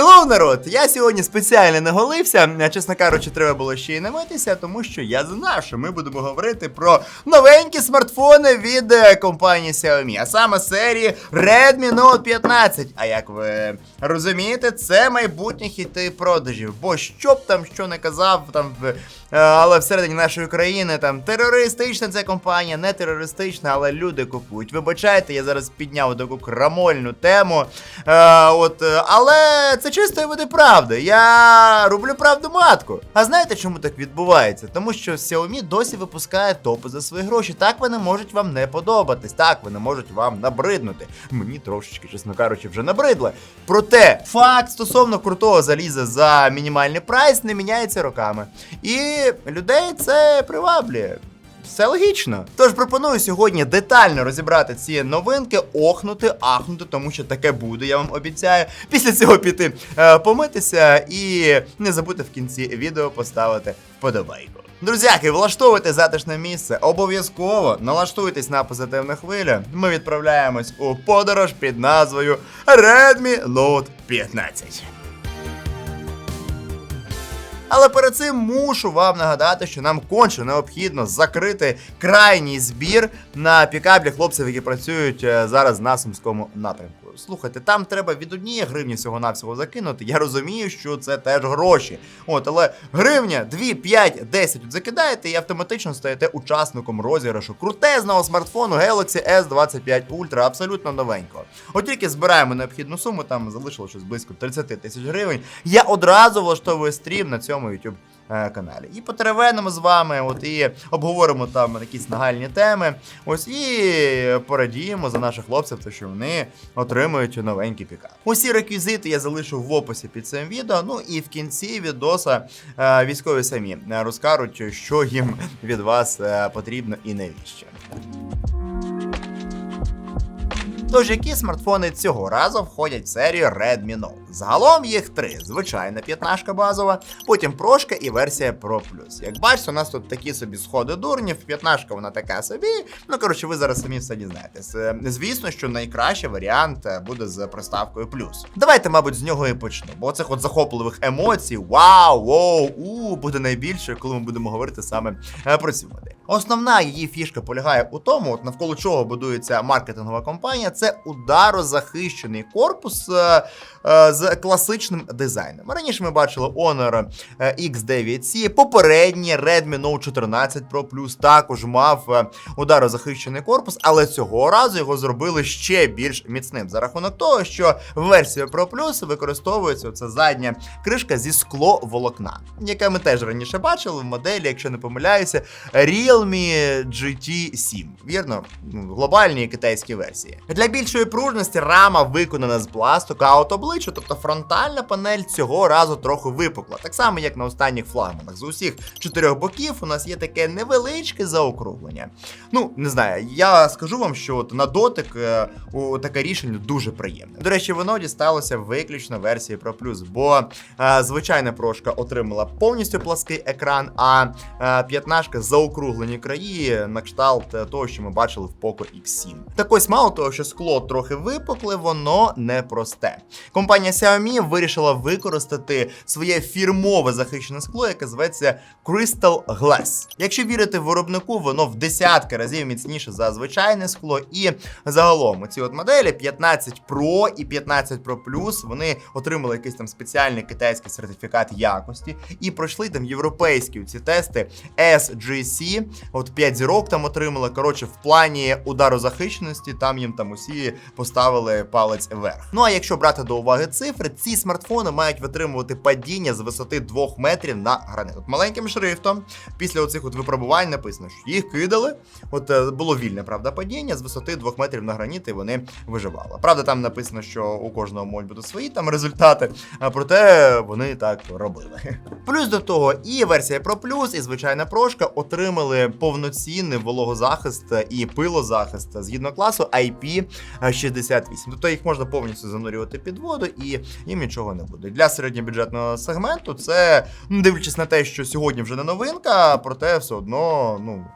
Kill Хеллоу, народ! Я сьогодні спеціально не голився. Чесно кажучи, треба було ще й не митися, тому що я знав, що ми будемо говорити про новенькі смартфони від е, компанії Xiaomi, а саме серії Redmi Note 15. А як ви розумієте, це майбутні хіти продажів. Бо що б там що не казав, там е, але всередині нашої країни там терористична ця компанія, не терористична, але люди купують. Вибачайте, я зараз підняв таку крамольну тему. Е, от, але це чистої води правда. Я роблю правду матку. А знаєте, чому так відбувається? Тому що Xiaomi досі випускає топи за свої гроші. Так вони можуть вам не подобатись, так вони можуть вам набриднути. Мені трошечки, чесно кажучи, вже набридли. Проте факт стосовно крутого заліза за мінімальний прайс не міняється роками. І людей це приваблює. Все логічно. Тож пропоную сьогодні детально розібрати ці новинки, охнути, ахнути, тому що таке буде, я вам обіцяю. Після цього піти е, помитися і не забудьте в кінці відео поставити вподобайку. Друзяки, влаштовуйте затишне місце, обов'язково налаштуйтесь на позитивну хвилю. Ми відправляємось у подорож під назвою Redmi Note 15. Але перед цим мушу вам нагадати, що нам конче необхідно закрити крайній збір на пікаблі хлопців, які працюють е, зараз на сумському напрямку. Слухайте, там треба від однієї гривні всього навсього закинути. Я розумію, що це теж гроші. От, але гривня, 2, 5, 10 от закидаєте і автоматично стаєте учасником розіграшу крутезного смартфону Galaxy S25 Ultra, абсолютно новенького. От тільки збираємо необхідну суму, там залишилося щось близько 30 тисяч гривень. Я одразу влаштовую стрім на цьому YouTube каналі. І потеревенимо з вами, от і обговоримо там якісь нагальні теми. Ось і порадіємо за наших хлопців, то що вони отримують новенький пікап. Усі реквізити я залишу в описі під цим відео. Ну і в кінці відоса е, військові самі е, розкажуть, що їм від вас е, потрібно і навіщо. Тож, які смартфони цього разу входять в серію Redmi Note? Загалом їх три: звичайна п'ятнашка базова, потім прошка і версія Pro. Як бачите, у нас тут такі собі сходи дурнів, п'ятнашка вона така собі. Ну коротше, ви зараз самі все дізнаєтесь. Е, Звісно, що найкращий варіант е, буде з приставкою плюс. Давайте, мабуть, з нього і почну. Бо цих от захопливих емоцій, вау, воу, у буде найбільше, коли ми будемо говорити саме е, про цю модель. Основна її фішка полягає у тому, от навколо чого будується маркетингова компанія, це ударозахищений корпус е, з класичним дизайном. Раніше ми бачили Honor е, X9C, попередній Redmi Note 14 Pro Plus також мав е, ударозахищений корпус, але цього разу його зробили ще більш міцним за рахунок того, що в версії Pro Plus використовується ця задня кришка зі скловолокна, яке ми теж раніше бачили в моделі, якщо не помиляюся, Realme GT 7. Вірно, глобальні китайські версії. Для більшої пружності рама виконана з пластику, а от обличчя, тобто фронтальна панель цього разу трохи випукла. Так само, як на останніх флагманах. З усіх чотирьох боків у нас є таке невеличке заокруглення. Ну, не знаю, я скажу вам, що от на дотик е, у таке рішення дуже приємне. До речі, воно дісталося виключно версії Pro Plus, бо е, звичайна прошка отримала повністю плаский екран, а е, п'ятнашка заокруглені краї на кшталт того, що ми бачили в Poco X7. Так ось мало того, що скло трохи випукле, воно не просте. Компанія Xiaomi вирішила використати своє фірмове захищене скло, яке зветься Crystal Glass. Якщо вірити виробнику, воно в десятки разів міцніше за звичайне скло. І загалом ці от моделі 15 Pro і 15 Pro Plus, вони отримали якийсь там спеціальний китайський сертифікат якості і пройшли там європейські ці тести SGC. От 5 зірок там отримали. Коротше, в плані ударозахищеності там їм там усі поставили палець вверх. Ну а якщо брати до уваги цифри, ці смартфони мають витримувати падіння з висоти 2 метрів на гранит. От маленьким шрифтом після оцих от випробувань написано, що їх кидали. От е, було вільне, правда, падіння з висоти 2 метрів на граніт, і вони виживали. Правда, там написано, що у кожного можуть бути свої там результати, а проте вони так робили. Плюс до того, і версія Pro Plus, і звичайна прошка отримали повноцінний вологозахист і пилозахист згідно класу е, 68. Тобто їх можна повністю занурювати під воду і їм нічого не буде. Для середньобюджетного сегменту це, ну, дивлячись на те, що сьогодні вже не новинка, проте все одно ну,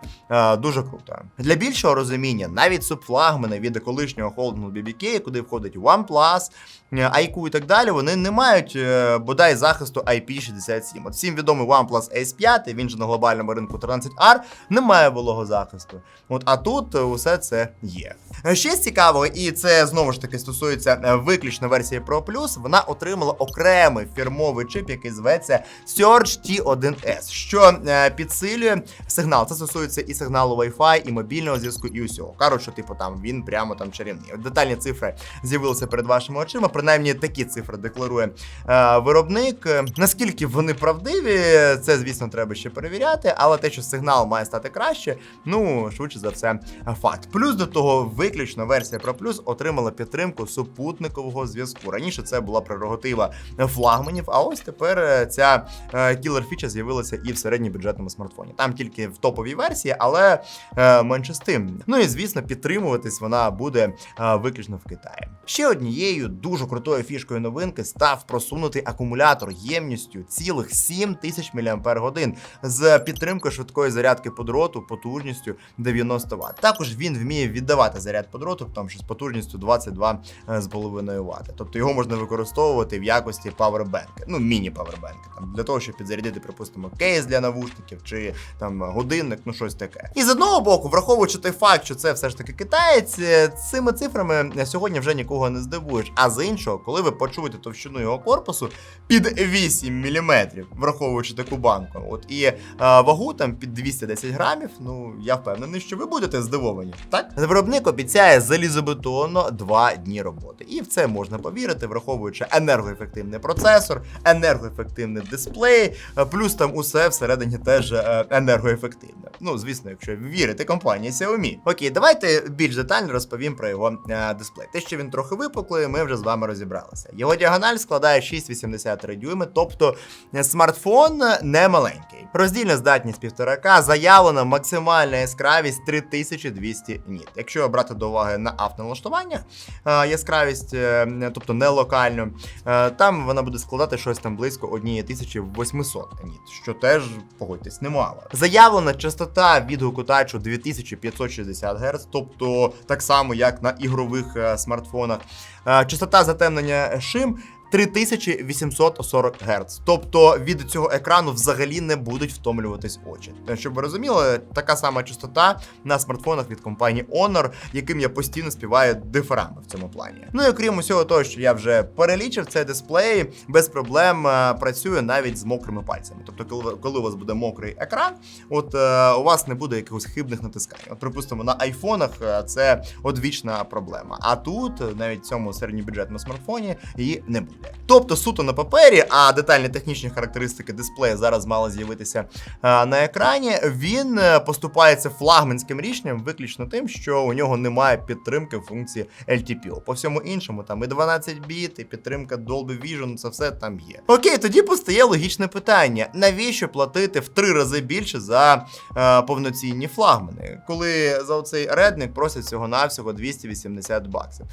дуже круто. Для більшого розуміння, навіть субфлагмани від колишнього холдингу BBK, куди входить OnePlus, е, IQ і так далі, вони не мають е, бодай захисту IP67. От всім відомий OnePlus Ace 5, він же на глобальному ринку 13R, не має вологого захисту. От, а тут е, усе це є. Е, Ще з цікавого, і це знову ж таки стосується е, виключно версії Pro Plus, вона отримала окремий фірмовий чип, який зветься Surge T1S, що е, підсилює сигнал. Це стосується і сигналу Wi-Fi, і мобільного зв'язку, і усього. Що типу там він прямо там чарівний. От Детальні цифри з'явилися перед вашими очима. Принаймні такі цифри декларує е, виробник. Наскільки вони правдиві, це звісно треба ще перевіряти, але те, що сигнал має стати краще, ну швидше за все, факт. Плюс до того, виключно версія Pro Plus отримала підтримку супутникового зв'язку. Раніше це була прерогатива флагманів, а ось тепер е, ця е, кілер фіча з'явилася і в середньобюджетному смартфоні. Там тільки в топовій версії, але е, менше з тим. Ну і звісно, підтримуватись вона буде е, виключно в Китаї. Ще однією дуже крутою фішкою новинки став просунутий акумулятор ємністю цілих 7 тисяч мАч з підтримкою швидкої зарядки по дроту потужністю 90 Вт. Також він вміє віддавати заряд по дроту, там що з потужністю 22,5 Вт. Тобто його можна використовувати в якості павербенка, ну міні-павербенка, там для того, щоб підзарядити, припустимо, кейс для навушників чи там годинник, ну щось таке. І з одного боку, враховуючи той факт, що це все ж таки китаєць, е, цими цифрами сьогодні вже нікого не здивуєш. А з іншого, коли ви почуєте товщину його корпусу під 8 мм, враховуючи таку банку, от і е, вагу там під 210 грамів, ну я впевнений, що ви будете здивовані. Так, виробник обіцяє залізобетонно 2 дні роботи. І в це можна повірити, враховуючи енергоефективний процесор, енергоефективний дисплей, е, плюс там усе всередині теж е, енергоефективне. Ну, звісно, якщо вірити компанії Xiaomi. Окей, давайте більш детально розповім про його е, дисплей. Те, що він трохи випуклий, ми вже з вами розібралися. Його діагональ складає 6,83 дюйми, тобто е, смартфон не маленький. Роздільна здатність 1,5К, заявлена максимальна яскравість 3200 ніт. Якщо брати до уваги на автоналаштуваннях е, яскравість, е, тобто не локальну, е, там вона буде складати щось там близько 1800 ніт, що теж, погодьтесь, немало. Заявлена частота відгуку тачу 2560 Гц, тобто так само, як на ігрових е, смартфонах. Е, Частота затемнення шим 3840 Гц. Тобто від цього екрану взагалі не будуть втомлюватись очі. Е, Щоб ви розуміли, така сама частота на смартфонах від компанії Honor, яким я постійно співаю диферами в цьому плані. Ну і окрім усього того, що я вже перелічив, цей дисплей без проблем е, працює навіть з мокрими пальцями. Тобто, коли, коли у вас буде мокрий екран, от е, у вас не буде якихось хибних натискань. От, припустимо, на айфонах це одвічна проблема. А тут, навіть в цьому середньобюджетному смартфоні, її не буде. Тобто суто на папері, а детальні технічні характеристики дисплея зараз мали з'явитися е, на екрані. Він е, поступається флагманським рішенням, виключно тим, що у нього немає підтримки функції LTPO. По всьому іншому, там і 12 біт, і підтримка Dolby Vision, це все там є. Окей, тоді постає логічне питання: навіщо платити в три рази більше за е, повноцінні флагмани, коли за оцей редник просять всього-навсього 280 баксів.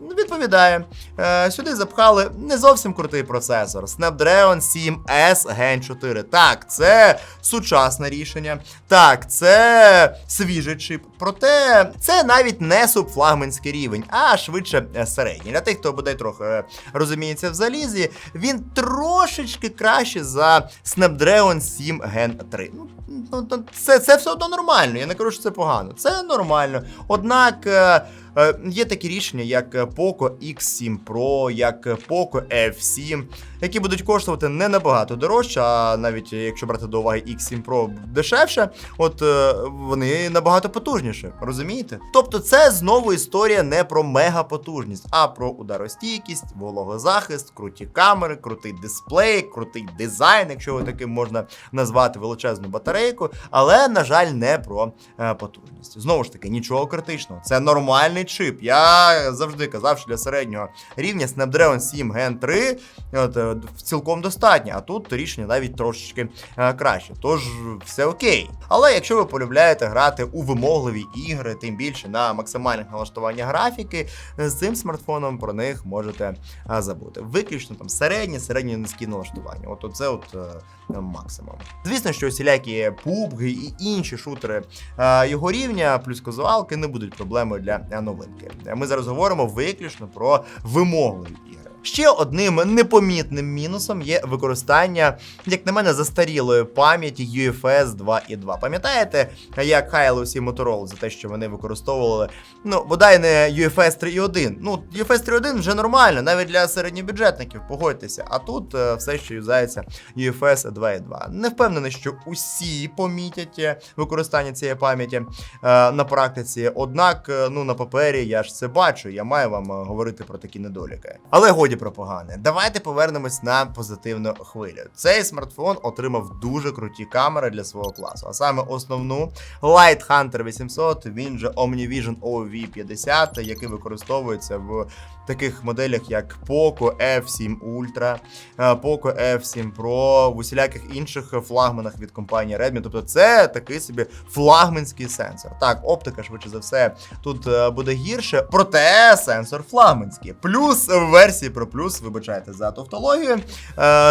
Відповідає, е, сюди запхали не зовсім крутий процесор Snapdragon 7S Gen 4. Так, це сучасне рішення. Так, це свіжий чип. Проте це навіть не субфлагманський рівень, а швидше е, середній. Для тих, хто буде трохи е, розуміється в залізі, він трошечки краще за Snapdragon 7 Gen 3. Ну, ну, це, це все одно нормально. Я не кажу, що це погано. Це нормально. Однак. е, Е, Є такі рішення, як Poco X7 Pro, як Poco F7, які будуть коштувати не набагато дорожче, а навіть якщо брати до уваги X7 Pro дешевше, от е, вони набагато потужніші, розумієте? Тобто це знову історія не про мегапотужність, а про ударостійкість, вологозахист, круті камери, крутий дисплей, крутий дизайн, якщо його таким можна назвати величезну батарею. Батарейку, але, на жаль, не про е, потужність. Знову ж таки, нічого критичного. Це нормальний чип. Я завжди казав, що для середнього рівня Snapdragon 7 Gen 3 от, е, цілком достатньо, а тут рішення навіть трошечки е, краще. Тож все окей. Але якщо ви полюбляєте грати у вимогливі ігри, тим більше на максимальних налаштуваннях графіки, з цим смартфоном про них можете забути. Виключно там середні, середні низькі налаштування. От оце от максимум. Звісно, що усілякі PUBG і інші шутери е, його рівня, плюс казуалки не будуть проблемою для новинки. Ми зараз говоримо виключно про вимогливі ігри. Ще одним непомітним мінусом є використання, як на мене, застарілої пам'яті UFS 2.2. Пам'ятаєте, як хаяли усі Motorola за те, що вони використовували, ну, бодай не UFS 3.1. Ну, UFS 3.1 вже нормально, навіть для середньобюджетників, погодьтеся. А тут е, все ще юзається UFS 2.2. Не впевнений, що усі помітять е, використання цієї пам'яті е, на практиці. Однак, ну на папері я ж це бачу. Я маю вам говорити про такі недоліки. Але годі про погане. Давайте повернемось на позитивну хвилю. Цей смартфон отримав дуже круті камери для свого класу. А саме основну Light Hunter 800, він же Omnivision OV50, який використовується в таких моделях, як Poco F7 Ultra, е, Poco F7 Pro, в усіляких інших флагманах від компанії Redmi. Тобто це такий собі флагманський сенсор. Так, оптика, швидше за все, тут е, буде гірше, проте сенсор флагманський. Плюс в версії Plus, вибачайте за тавтологію, е,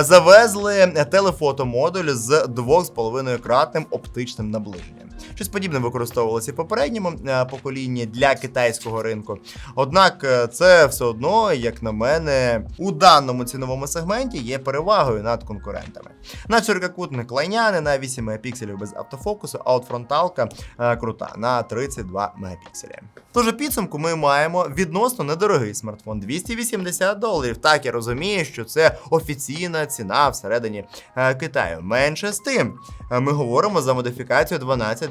завезли телефотомодуль з 2,5 кратним оптичним наближенням. Щось подібне використовувалося в попередньому е, поколінні для китайського ринку. Однак е, це все одно, як на мене, у даному ціновому сегменті є перевагою над конкурентами. На чоркакутник лайняни на 8 мегапікселів без автофокусу, а от фронталка е, крута на 32 мегапікселі. Тож у підсумку ми маємо відносно недорогий смартфон 280 доларів. Так я розумію, що це офіційна ціна всередині Китаю. Менше з тим, ми говоримо за модифікацію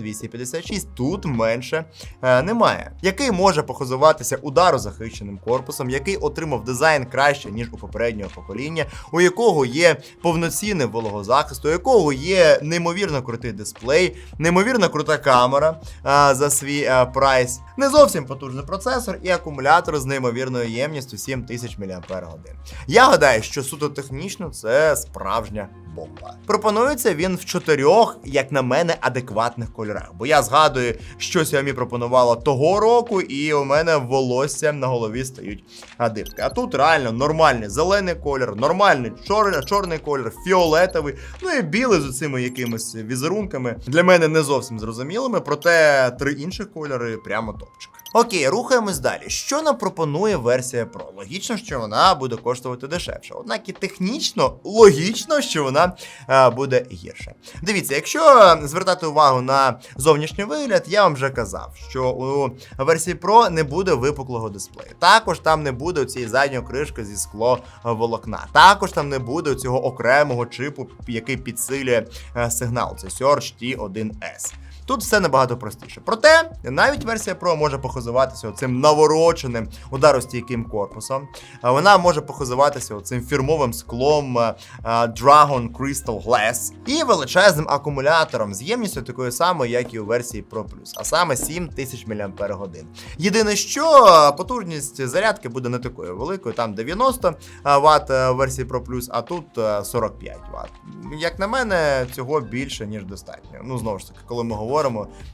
12256. Тут менше е, немає. Який може похизуватися ударозахищеним корпусом, який отримав дизайн краще ніж у попереднього покоління, у якого є повноцінний вологозахист, у якого є неймовірно крутий дисплей, неймовірно крута камера а, за свій е, прайс, не зовсім потужний процесор і акумулятор з неймовірною ємністю 7000 мАч. Я гадаю, що суто технічно це справжня бомба. Пропонується він в чотирьох, як на мене, адекватних кольорах. Бо я згадую, що Xiaomi пропонувало того року, і у мене волосся на голові стають а, дибки. А тут реально нормальний зелений колір, нормальний чор... чорний колір, фіолетовий, ну і білий з цими якимись візерунками. Для мене не зовсім зрозумілими, проте три інших кольори прямо топчик. Окей, рухаємось далі. Що нам пропонує версія Pro? Логічно, що вона буде коштувати дешевше. Однак і технічно логічно, що вона е, буде гірше. Дивіться, якщо звертати увагу на зовнішній вигляд, я вам вже казав, що у версії Pro не буде випуклого дисплею. Також там не буде цієї задньої кришки зі скло волокна. Також там не буде цього окремого чипу, який підсилює е, сигнал. Це Surge T1S. Тут все набагато простіше. Проте навіть версія Pro може похизуватися цим навороченим ударостійким корпусом. Вона може похизуватися цим фірмовим склом Dragon Crystal Glass і величезним акумулятором з ємністю такою самою, як і у версії Pro Plus, а саме 7000 мАч. Єдине, що потужність зарядки буде не такою великою, там 90 Вт в версії Pro Plus, а тут 45 Вт. Як на мене, цього більше ніж достатньо. Ну знову ж таки, коли ми говоримо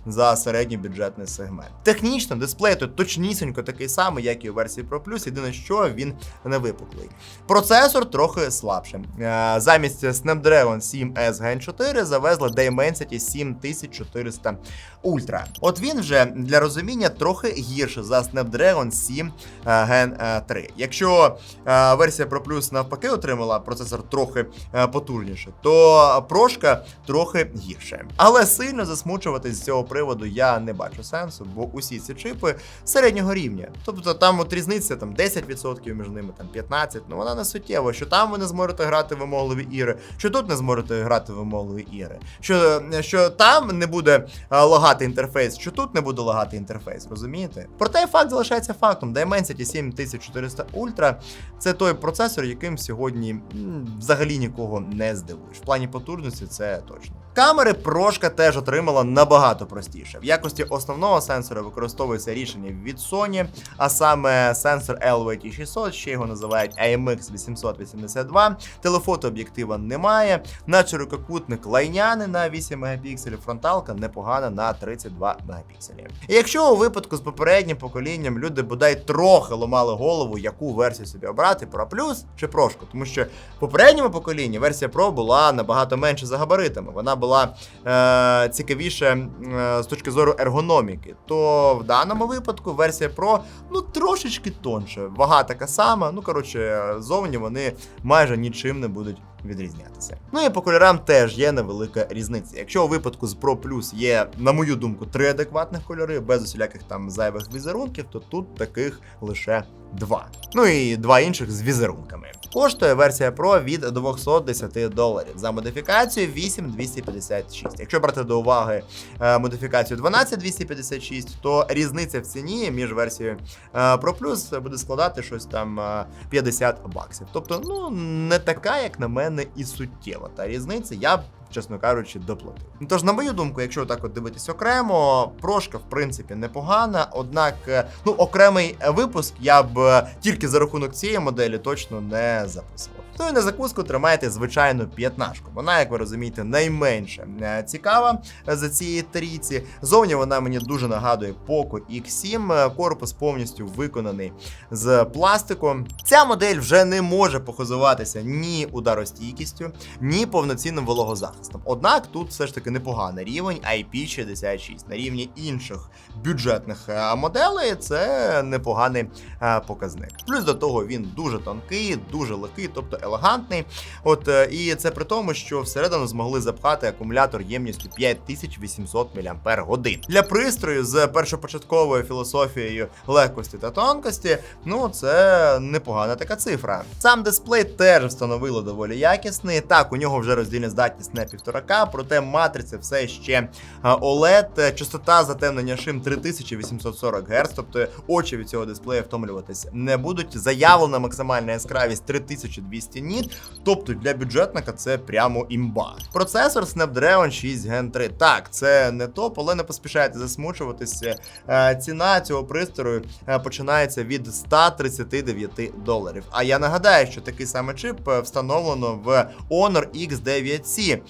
за середньобюджетний сегмент. Технічно дисплей тут точнісінько такий самий, як і у версії Pro Plus, єдине, що він не випуклий. Процесор трохи слабше. Е, Замість Snapdragon 7S Gen 4 завезли Dimensity 7400 Ultra. От він вже для розуміння трохи гірше за Snapdragon 7 е, Gen 3. Якщо е, версія Pro Plus навпаки отримала процесор трохи потужніше, то прошка трохи гірше. Але сильно засмучуватись з цього приводу я не бачу сенсу, бо усі ці чипи середнього рівня. Тобто там от різниця там 10% між ними, там 15%, ну вона не суттєва, що там ви не зможете грати вимогливі ігри, що тут не зможете грати вимогливі ігри. Що, що там не буде а, лагати інтерфейс, що тут не буде лагати інтерфейс, розумієте? Проте факт залишається фактом. Dimensity 7400 Ultra це той процесор, яким сьогодні взагалі нікого не здивуєш. В плані потужності це точно. Камери прошка теж отримала набагато простіше. В якості основного сенсора використовується рішення від Sony, а саме сенсор LVT600, ще його називають AMX 882. Телефото об'єктива немає. На ширококутник лайняний на 8 мегапікселів, фронталка непогана на 32 мегапікселі. І якщо у випадку з попереднім поколінням люди бодай трохи ламали голову, яку версію собі обрати, Pro Plus чи прошку, тому що в попередньому поколінні версія Pro була набагато менше за габаритами. Вона була е, цікавіше е, з точки зору ергономіки. То в даному випадку версія Pro ну трошечки тонше. Вага така сама. Ну коротше, зовні вони майже нічим не будуть. Відрізнятися. Ну і по кольорам теж є невелика різниця. Якщо у випадку з Pro Plus є, на мою думку, три адекватних кольори, без усіляких там зайвих візерунків, то тут таких лише два. Ну і два інших з візерунками. Коштує версія Pro від 210 доларів. За модифікацію 8256. Якщо брати до уваги е, модифікацію 12256, то різниця в ціні між версією е, Pro Plus буде складати щось там е, 50 баксів. Тобто, ну не така, як на мене, і суттєва та різниця. Я б. Чесно кажучи, доплатив. Тож, на мою думку, якщо так от дивитись окремо, прошка в принципі непогана. Однак, е, ну окремий випуск я б е, тільки за рахунок цієї моделі точно не записував. Ну і на закуску тримайте звичайну п'ятнашку. Вона, як ви розумієте, найменше е, цікава за цієї трійці. Зовні вона мені дуже нагадує Poco X7. Е, Корпус повністю виконаний з пластику. Ця модель вже не може похизуватися ні ударостійкістю, ні повноцінним вологозахистом. Однак тут все ж таки непоганий рівень IP66. На рівні інших бюджетних е, моделей це непоганий е, показник. Плюс до того він дуже тонкий, дуже легкий, тобто елегантний. От е, і це при тому, що всередину змогли запхати акумулятор ємністю 5800 мАч. Для пристрою з першопочатковою філософією легкості та тонкості, ну це непогана така цифра. Сам дисплей теж встановили доволі якісний. Так, у нього вже роздільна здатність не 1,5К, проте матриця все ще е, OLED, частота затемнення шим 3840 Гц, тобто очі від цього дисплея втомлюватись не будуть. Заявлена максимальна яскравість 3200 ніт, тобто для бюджетника це прямо імба. Процесор Snapdragon 6 Gen 3. Так, це не топ, але не поспішайте засмучуватися. Е, Ціна цього пристрою е, починається від 139 доларів. А я нагадаю, що такий самий чип е, встановлено в Honor X9C. Е,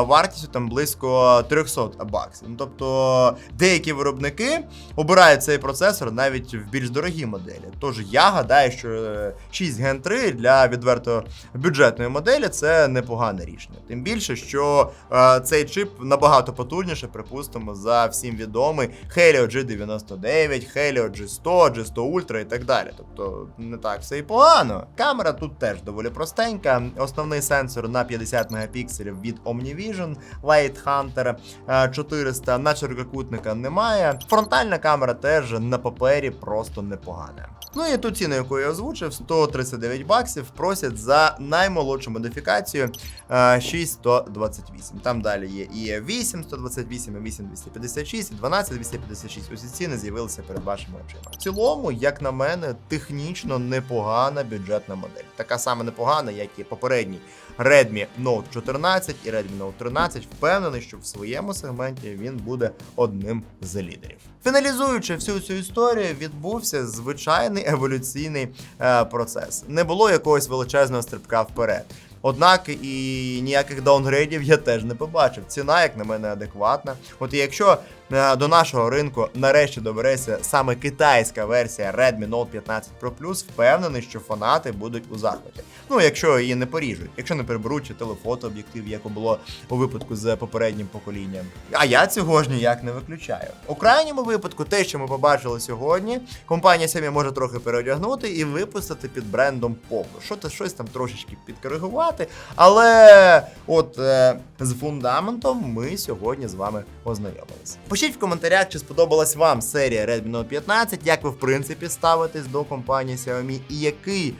Вартістю там близько 300 баксів. Ну, Тобто деякі виробники обирають цей процесор навіть в більш дорогі моделі. Тож я гадаю, що е, 6 Gen 3 для відверто бюджетної моделі це непогане рішення. Тим більше, що е, цей чип набагато потужніше, припустимо, за всім відомий Helio G99, Helio G100, G100 Ultra і так далі. Тобто не так все і погано. Камера тут теж доволі простенька. Основний сенсор на 50 мегапікселів від OmniVision, Light Hunter е, 400, на ширококутника немає. Фронтальна камера теж на папері просто непогана. Ну і ту ціну, яку я озвучив, 139 баксів, просять за наймолодшу модифікацію е, 6128. Там далі є і 8 128, і 8 256, і 12 256. Усі ціни з'явилися перед вашими очима. В цілому, як на мене, технічно непогана бюджетна модель. Така сама непогана, як і попередній Redmi Note 14 і Redmi Note 13. Впевнений, що в своєму сегменті він буде одним з лідерів. Фіналізуючи всю цю історію, відбувся звичайний еволюційний е, процес. Не було якогось величезного стрибка вперед. Однак і ніяких даунгрейдів я теж не побачив. Ціна, як на мене, адекватна. От і якщо до нашого ринку нарешті добереться саме китайська версія Redmi Note 15 Pro Plus, впевнений, що фанати будуть у захваті. Ну, якщо її не поріжуть, якщо не приберуть телефото об'єктив, як було у випадку з попереднім поколінням. А я цього ж ніяк не виключаю. У крайньому випадку, те, що ми побачили сьогодні, компанія Xiaomi може трохи переодягнути і випустити під брендом Poco. Що то щось там трошечки підкоригувати. Але от е, з фундаментом ми сьогодні з вами ознайомилися. Пишіть в коментарях, чи сподобалась вам серія Redmi Note 15, як ви в принципі ставитесь до компанії Xiaomi, і який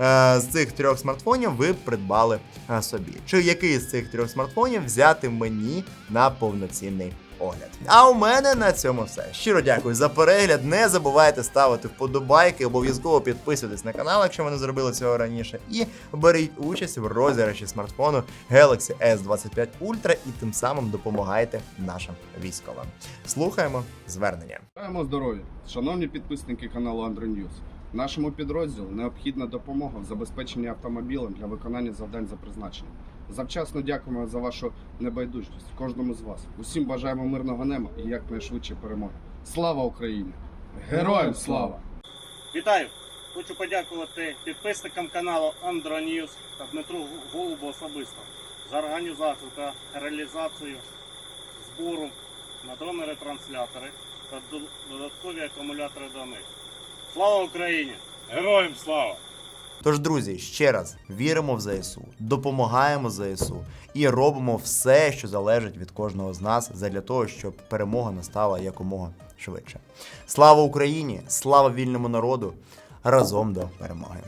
е, з цих трьох смартфонів ви придбали е, собі. Чи який з цих трьох смартфонів взяти мені на повноцінний огляд. А у мене на цьому все. Щиро дякую за перегляд. Не забувайте ставити вподобайки, обов'язково підписуйтесь на канал, якщо ви не зробили цього раніше. І беріть участь в розіграші смартфону Galaxy S25 Ultra і тим самим допомагайте нашим військовим. Слухаємо звернення. Бажаємо здоров'я, шановні підписники каналу News. Нашому підрозділу необхідна допомога в забезпеченні автомобілем для виконання завдань за призначенням. Завчасно дякуємо за вашу небайдужність кожному з вас. Усім бажаємо мирного неба і якнайшвидше перемоги. Слава Україні! Героям слава! Вітаю! Хочу подякувати підписникам каналу Андро та Дмитру Голубу особисто за організацію та реалізацію збору на дронери-транслятори та додаткові акумулятори до них. Слава Україні! Героям слава! Тож, друзі, ще раз віримо в ЗСУ, допомагаємо ЗСУ і робимо все, що залежить від кожного з нас, задля того, щоб перемога настала якомога швидше. Слава Україні! Слава вільному народу! Разом до перемоги!